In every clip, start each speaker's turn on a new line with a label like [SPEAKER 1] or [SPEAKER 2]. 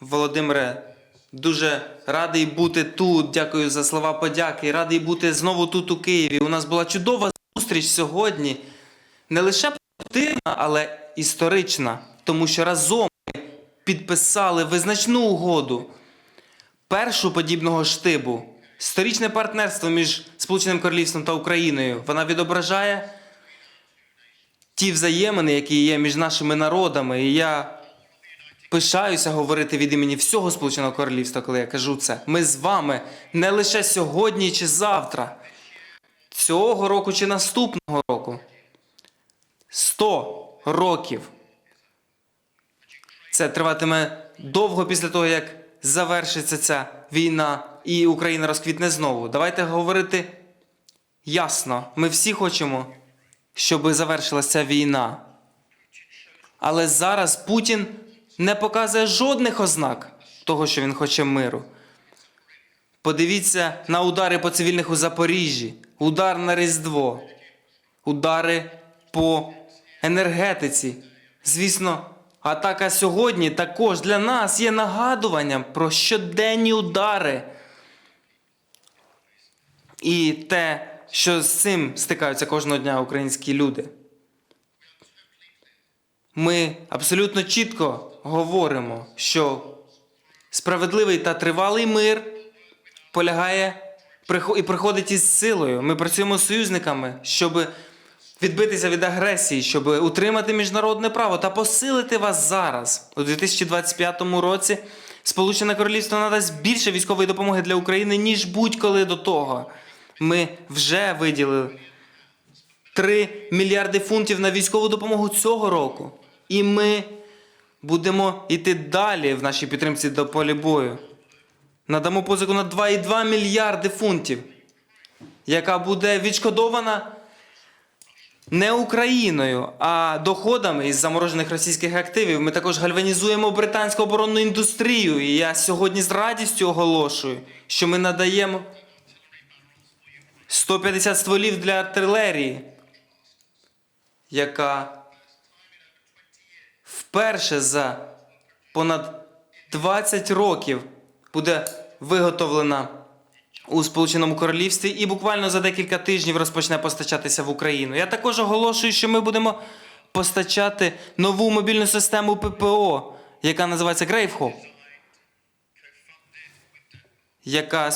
[SPEAKER 1] Володимире, дуже радий бути тут. Дякую за слова подяки. Радий бути знову тут у Києві. У нас була чудова зустріч сьогодні. Не лише позитивна, але історична, тому що разом ми підписали визначну угоду першу подібного штибу. Сторічне партнерство між Сполученим Королівством та Україною. Вона відображає ті взаємини, які є між нашими народами. І я пишаюся говорити від імені всього Сполученого Королівства, коли я кажу це. Ми з вами не лише сьогодні чи завтра, цього року чи наступного року. Сто років. Це триватиме довго після того, як завершиться ця війна і Україна розквітне знову. Давайте говорити ясно. Ми всі хочемо, щоб завершилася війна. Але зараз Путін не показує жодних ознак того, що він хоче миру. Подивіться на удари по цивільних у Запоріжжі, удар на Різдво, удари по енергетиці. Звісно, атака сьогодні також для нас є нагадуванням про щоденні удари. І те, що з цим стикаються кожного дня українські люди. Ми абсолютно чітко говоримо, що справедливий та тривалий мир полягає і приходить із силою. Ми працюємо з союзниками, щоб відбитися від агресії, щоб утримати міжнародне право та посилити вас зараз. У 2025 році Сполучене Королівство надасть більше військової допомоги для України, ніж будь-коли до того. Ми вже виділили 3 мільярди фунтів на військову допомогу цього року. І ми будемо йти далі в нашій підтримці до полі бою. Надамо позику на 2,2 мільярди фунтів, яка буде відшкодована не Україною, а доходами із заморожених російських активів. Ми також гальванізуємо британську оборонну індустрію. І я сьогодні з радістю оголошую, що ми надаємо 150 стволів для артилерії, яка вперше за понад 20 років буде виготовлена у Сполученому Королівстві і буквально за декілька тижнів розпочне постачатися в Україну. Я також оголошую, що ми будемо постачати нову мобільну систему ППО, яка називається Грейвхоп, яка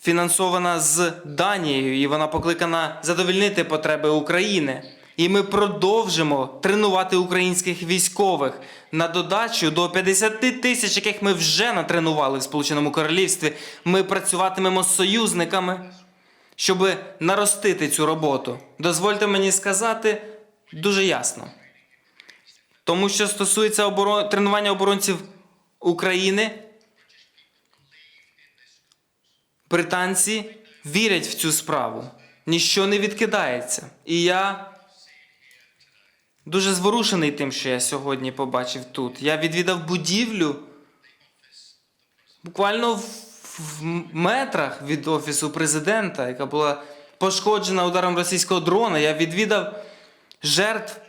[SPEAKER 1] співфінансована з Данією, і вона покликана задовільнити потреби України. І ми продовжимо тренувати українських військових на додачу до 50 тисяч, яких ми вже натренували в Сполученому Королівстві. Ми працюватимемо з союзниками, щоб наростити цю роботу. Дозвольте мені сказати дуже ясно. Тому що стосується оборо... тренування оборонців України, британці вірять в цю справу. Ніщо не відкидається. І я дуже зворушений тим, що я сьогодні побачив тут. Я відвідав будівлю буквально в, метрах від офісу президента, яка була пошкоджена ударом російського дрона. Я відвідав жертв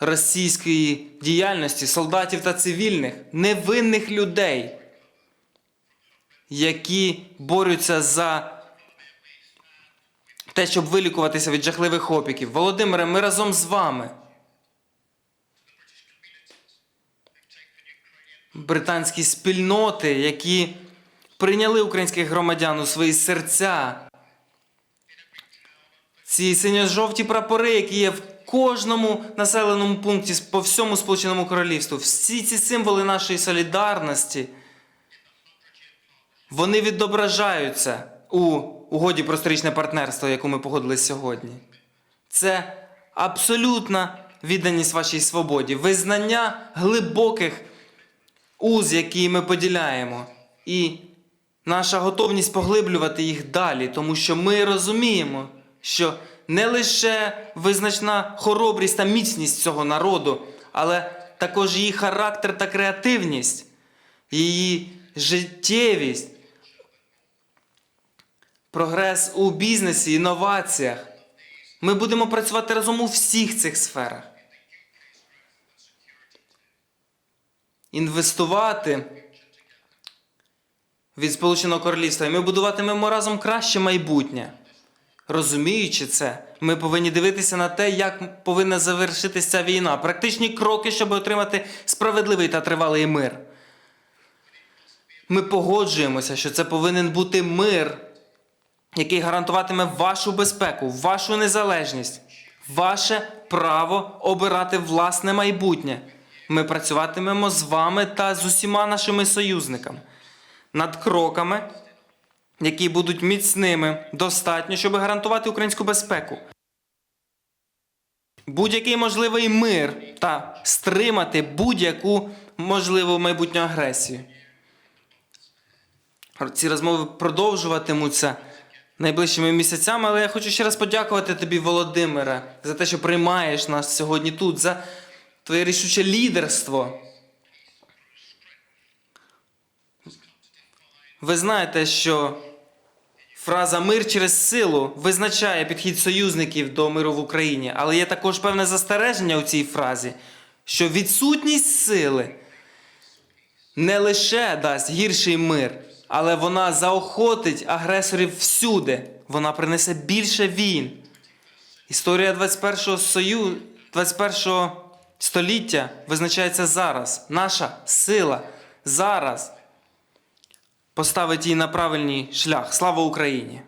[SPEAKER 1] російської діяльності, солдатів та цивільних, невинних людей, які борються за те, щоб вилікуватися від жахливих опіків. Володимире, ми разом з вами. британські спільноти, які прийняли українських громадян у свої серця. Ці синьо-жовті прапори, які є в кожному населеному пункті по всьому Сполученому Королівству, всі ці символи нашої солідарності, вони відображаються у угоді про сторічне партнерство, яку ми погодились сьогодні. Це абсолютна відданість вашій свободі, визнання глибоких уз, які ми поділяємо, і наша готовність поглиблювати їх далі, тому що ми розуміємо, що не лише визначна хоробрість та міцність цього народу, але також її характер та креативність, її життєвість, прогрес у бізнесі, інноваціях. Ми будемо працювати разом у всіх цих сферах. інвестувати від Сполученого Королівства, і ми будуватимемо разом краще майбутнє. Розуміючи це, ми повинні дивитися на те, як повинна завершитися війна. Практичні кроки, щоб отримати справедливий та тривалий мир. Ми погоджуємося, що це повинен бути мир, який гарантуватиме вашу безпеку, вашу незалежність, ваше право обирати власне майбутнє. Ми працюватимемо з вами та з усіма нашими союзниками над кроками, які будуть міцними, достатньо, щоб гарантувати українську безпеку. Будь-який можливий мир та стримати будь-яку можливу майбутню агресію. Ці розмови продовжуватимуться найближчими місяцями, але я хочу ще раз подякувати тобі, Володимире, за те, що приймаєш нас сьогодні тут, за твоє рішуче лідерство. Ви знаєте, що фраза мир через силу визначає підхід союзників до миру в Україні, але є також певне застереження у цій фразі, що відсутність сили не лише дасть гірший мир, але вона заохотить агресорів всюди. Вона принесе більше війн. Історія 21-го сою... 21-го століття визначається зараз. Наша сила зараз поставить її на правильний шлях. Слава Україні!